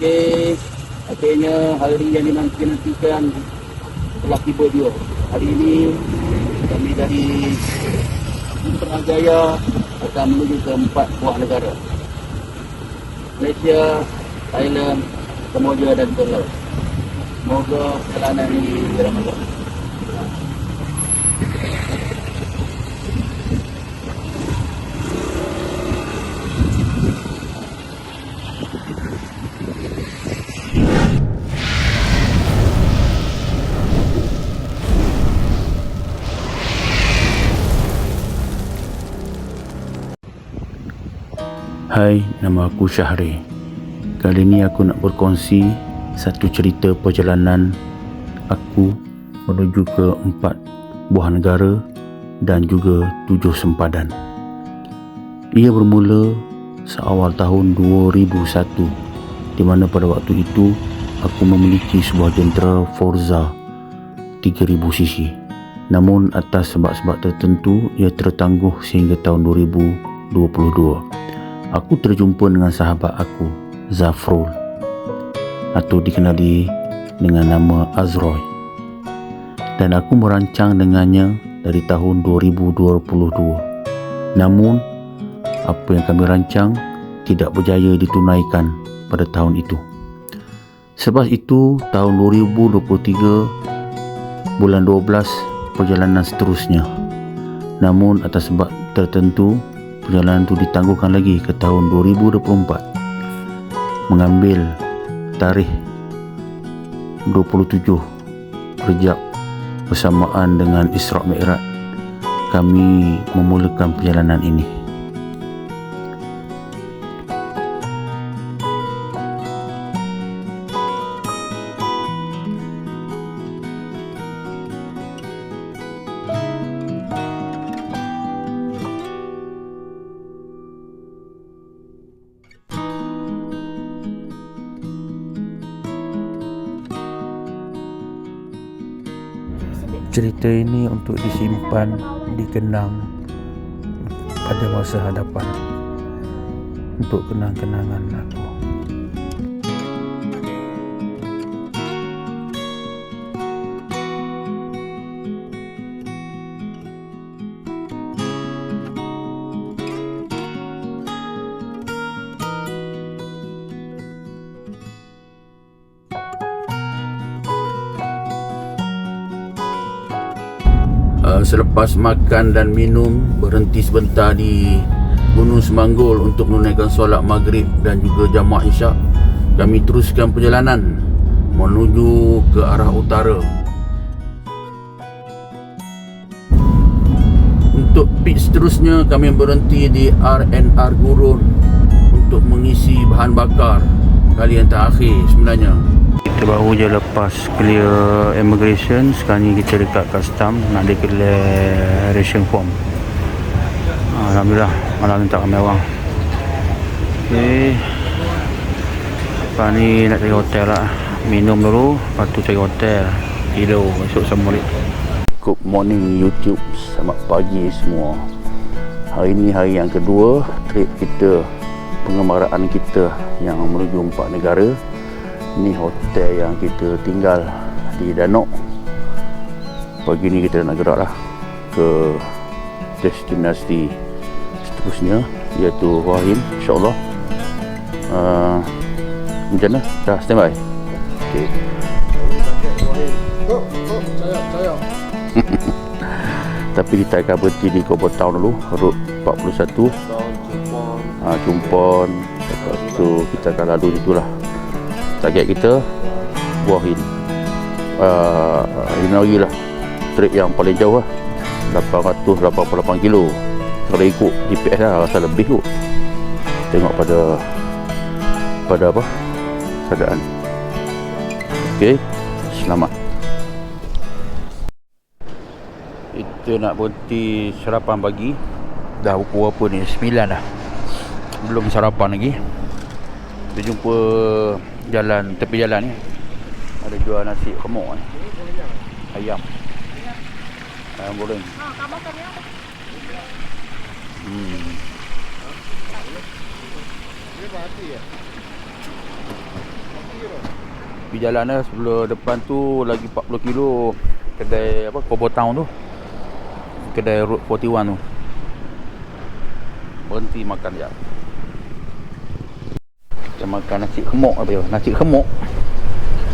Okey, akhirnya hari yang dinanti-nantikan telah tiba juga. Hari ini kami dari Putrajaya akan menuju ke empat buah negara. Malaysia, Thailand, Kemboja dan Thailand. Semoga perjalanan ini dirahmati. Nama aku Syahri. Kali ini aku nak berkongsi satu cerita perjalanan aku menuju ke empat buah negara dan juga tujuh sempadan. Ia bermula seawal tahun 2001 di mana pada waktu itu aku memiliki sebuah jentera Forza 3000cc. Namun atas sebab-sebab tertentu ia tertangguh sehingga tahun 2022 aku terjumpa dengan sahabat aku, Zafrul atau dikenali dengan nama Azroy. Dan aku merancang dengannya dari tahun 2022. Namun, apa yang kami rancang tidak berjaya ditunaikan pada tahun itu. Sebab itu, tahun 2023 bulan 12 perjalanan seterusnya. Namun atas sebab tertentu perjalanan itu ditangguhkan lagi ke tahun 2024 mengambil tarikh 27 Rejab bersamaan dengan Isra' Mi'raj kami memulakan perjalanan ini cerita ini untuk disimpan dikenang pada masa hadapan. Untuk kenang-kenangan aku Uh, selepas makan dan minum berhenti sebentar di Gunung Semanggul untuk menunaikan solat maghrib dan juga jamaah isyak kami teruskan perjalanan menuju ke arah utara. Untuk pit seterusnya kami berhenti di RNR Gurun untuk mengisi bahan bakar kali yang terakhir sebenarnya kita baru je lepas clear immigration sekarang ni kita dekat custom nak declaration form. Alhamdulillah malam ni tak ramai orang. Ok lepas ni nak cari hotel lah. Minum dulu lepas tu cari hotel. Tidur sama balik. Good morning youtube. Selamat pagi semua. Hari ni hari yang kedua trip kita pengembaraan kita yang menuju empat negara ni hotel yang kita tinggal di Danok pagi ni kita nak gerak lah ke destinasi seterusnya iaitu Wahim insyaAllah. Uh, macam mana? dah standby? ok tapi kita akan berhenti di Kobo Town dulu route 41 uh, Jumpon lepas tu kita akan lalu itulah target kita Buahin uh, ini lagi lah. Trip yang paling jauh lah. 888 kilo. Kalau ikut GPS lah rasa lebih kot. Tengok pada pada apa? Keadaan. Ok selamat. Kita nak berhenti sarapan pagi. Dah pukul apa ni? 9 dah. Belum sarapan lagi. Kita jumpa jalan tepi jalan ni ada jual nasi remuk ni ayam ayam goreng hmm. Tepi jalan dah sebelah depan tu lagi 40 kilo kedai apa Kobo Town tu. Kedai Road 41 tu. Berhenti makan jap. Makan nasi khemok apa ya? Nasi khemok.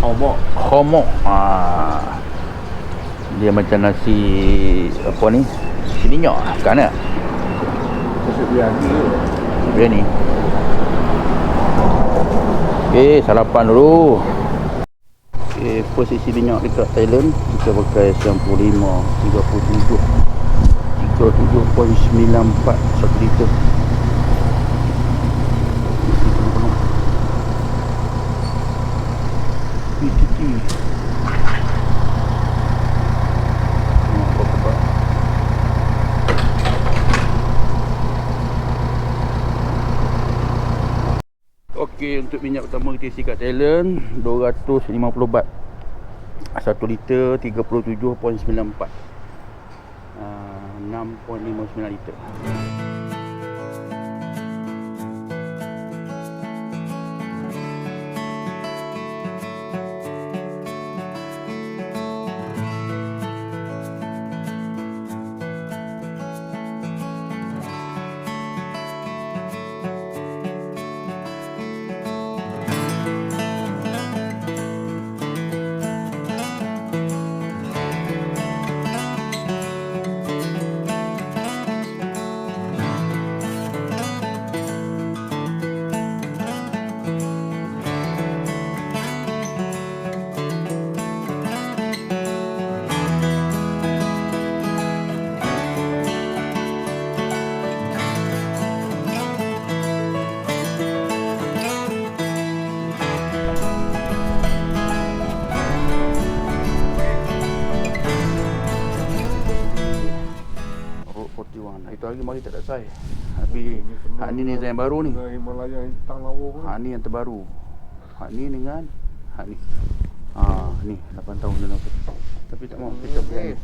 Homok. Khemok. Ha. Dia macam nasi apa ni? Nasi minyak kan tak? Masuk biasa. Biryani. Okey, sarapan dulu. Okey, posisi minyak dekat Thailand kita pakai 95 37 37.94 1 liter. Isi penuh-penuh. PTT. Tengok apa khabar. Okey, untuk minyak pertama kita isi kat Thailand 250 baht. 1 liter 37.94 uh, 6.59 liter 41 Itu hari mari tak ada saya Tapi Hak ni ni yang baru ni Himalaya yang tang lawa kan. Hak ni yang terbaru Hak ni dengan Hak ni Ha ni 8 tahun dah nampak Tapi tak mau kita buat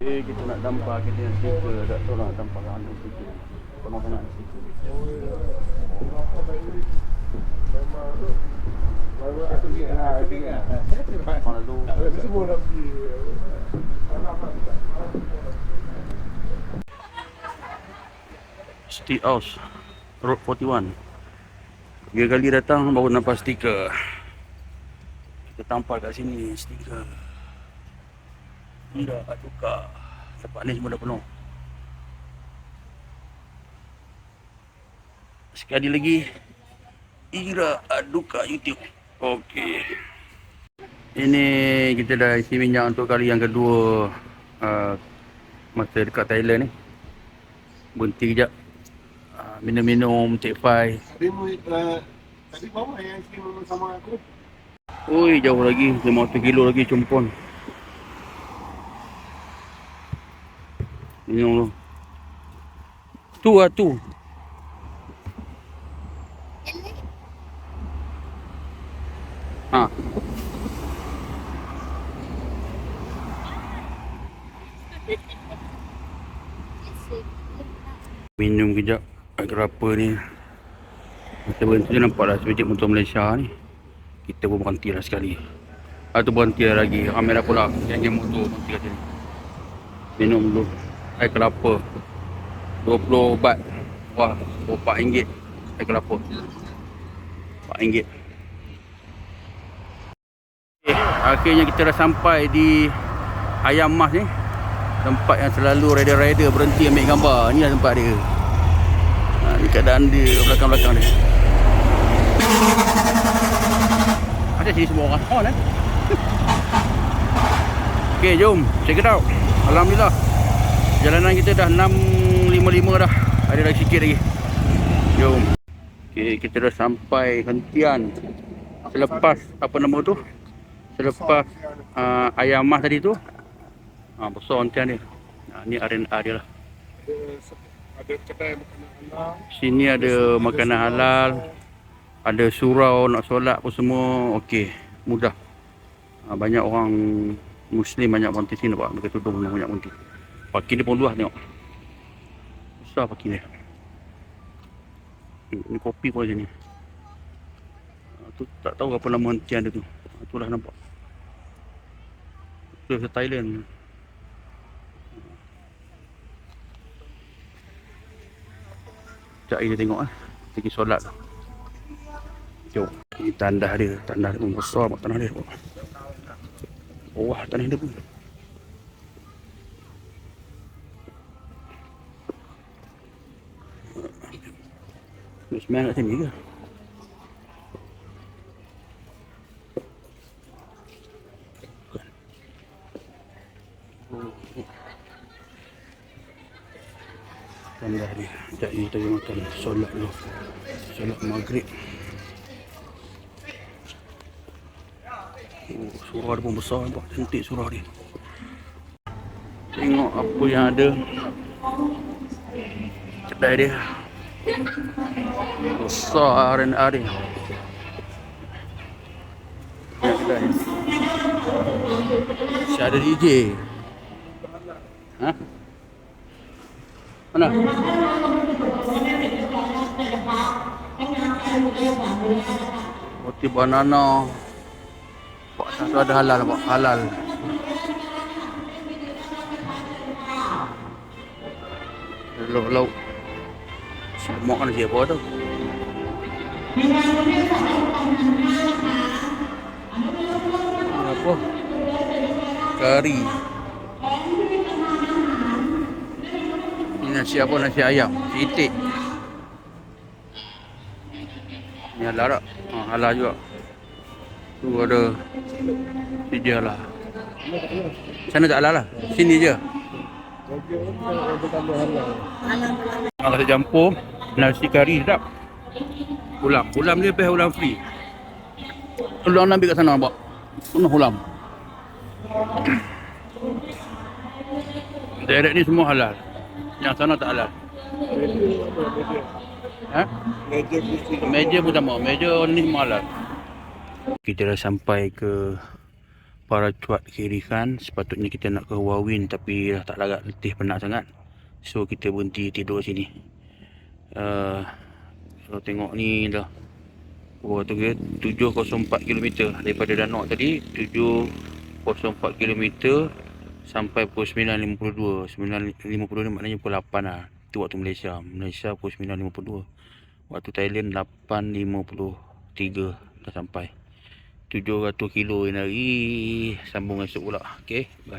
Eh kita nak dampar kita yang stiker Tak tahu lah dampar kan ada stiker Penuh sangat stiker Mana tu Semua nak pergi. State House Road 41 Tiga kali datang baru nampak stiker. Kita tampal kat sini stiker. Tidak tukar. Tempat ni semua dah penuh. Sekali lagi Ira Aduka YouTube. Okey. Ini kita dah isi minyak untuk kali yang kedua uh, Masa dekat Thailand ni. Berhenti kejap Minum-minum, take five Tadi mu uh, tadi bawa yang istimewa sama aku. Ui, jauh lagi. 50 kilo lagi cumpon. Minum dulu. Tu lah tu. Ha. Minum kejap. Kenapa ni? Kita berhenti nampak dah sebiji motor Malaysia ni. Kita pun berhenti lah sekali. Tu berhenti lah lagi. Ramai dah pula geng-geng motor berhenti kat sini. Minum dulu. Air kelapa. 20 baht. Wah, RM4. Air kelapa. RM4. Okay, akhirnya kita dah sampai di Ayam Mas ni. Tempat yang selalu rider-rider berhenti ambil gambar. Ni lah tempat dia. Ha, ni keadaan dia belakang-belakang dia. Ada sini semua orang on eh. Okey, jom. Check it out. Alhamdulillah. Jalanan kita dah 6.55 dah. Ada lagi sikit lagi. Jom. Okey, kita dah sampai hentian. Selepas apa nama tu? Selepas uh, ayam mas tadi tu. Uh, besar hentian dia. Uh, ni R&R dia lah. Ada ada kedai makanan halal. Sini ada makanan halal. Ada surau nak solat pun semua okey, mudah. Ha, banyak orang Muslim banyak berhenti sini nampak. Mereka tudung banyak berhenti. Parking dia pun luas tengok. Besar parking dia. Hmm, Ni kopi pun sini. Ha, tu tak tahu apa nama hentian dia tu. Tu dah nampak. Tu Thailand. Sekejap lagi dia tengok eh. Pergi solat. Jom. Ini tandah dia. Tandah dia pun besar mak tanah dia. Wah, tanah dia pun. Nak sembilan kat sini ke? Bukan. Oh. Tandah dia. Sekejap makan solat dulu. Solat maghrib. Oh, surah dia pun besar nampak. Cantik surah dia. Tengok apa yang ada. Kedai dia. Besar dan ada. Ya, kedai. Si ada DJ. Ha? Mana? Roti banana. Pak satu ada halal, Pak. Halal. Lauk-lauk. Semua kan siapa tu? Apa? Kari. Ini nasi apa? Nasi ayam. Sitik. Ni halal tak? Ha, halal juga. Tu ada Sini lah. Sana tak halal lah. Sini je. Nak kasi campur nasi kari sedap. Ulam, ulam dia best ulam free. Ulam nak ambil kat sana nampak. Penuh ulam. Direct ni semua halal. Yang sana tak halal. Ha? Meja pun sama. Meja ni halal. Kita dah sampai ke para cuat kiri kan. Sepatutnya kita nak ke Wawin tapi dah tak larat letih penat sangat. So kita berhenti tidur sini. Uh, kalau tengok ni dah Oh tu ke 704 km daripada Danau tadi 704 km sampai pukul 9.52 9.52 ni maknanya pukul 8 lah Itu waktu Malaysia. Malaysia pukul 9.52 Waktu Thailand 8.53 dah sampai. 700 kilo ni lagi Sambung esok pula. Okay bye